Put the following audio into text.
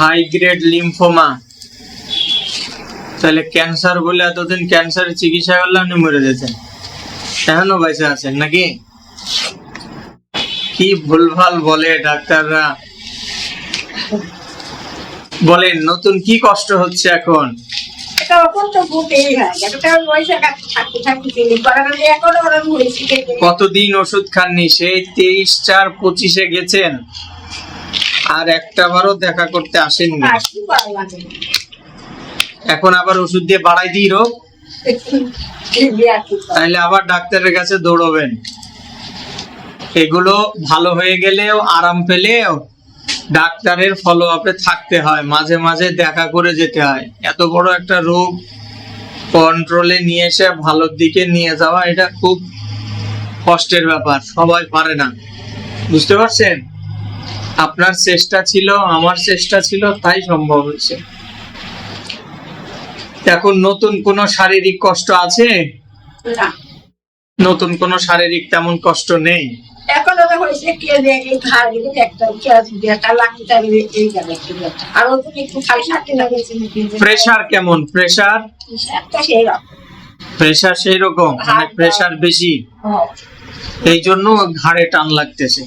High grade lymphoma তাহলে cancer বলে এতদিন ক্যান্সারের চিকিৎসা করলে আপনি মরে যেতেন। এখনও বেঁচে আছেন নাকি? কি ভুলভাল বলে ডাক্তাররা? বলেন নতুন কি কষ্ট হচ্ছে এখন? কতদিন ওষুধ খাননি? সেই তেইশ চার পঁচিশে গেছেন। আর একটা বারও দেখা করতে আসেননি। এখন আবার ওষুধ দিয়ে বাড়াই দিই রোগ? তাইলে আবার ডাক্তারের কাছে দৌড়বেন। এগুলো ভালো হয়ে গেলেও আরাম পেলেও ডাক্তারের ফলো আপে থাকতে হয়। মাঝে মাঝে দেখা করে যেতে হয়। এত বড় একটা রোগ কন্ট্রোলে নিয়ে এসে ভালোর দিকে নিয়ে যাওয়া এটা খুব কষ্টের ব্যাপার। সবাই পারে না। বুঝতে পারছেন? আপনার চেষ্টা ছিল আমার চেষ্টা ছিল তাই সম্ভব হয়েছে। এখন নতুন কোনো শারীরিক কষ্ট আছে? না। নতুন কোনো শারীরিক তেমন কষ্ট নেই? এখন ওরা হয়েছে কে দেখে ঘাড় দিকে একটা কে আছে লাগতে চাইবে এই গেল একটু ব্যথা। আর ওদের একটু খালি সাথে লাগেছে প্রেসার কেমন? প্রেসার একটা সেই রকম। প্রেসার সেই রকম মানে প্রেসার বেশি। হ্যাঁ। এই জন্য ঘাড়ে টান লাগতেছে।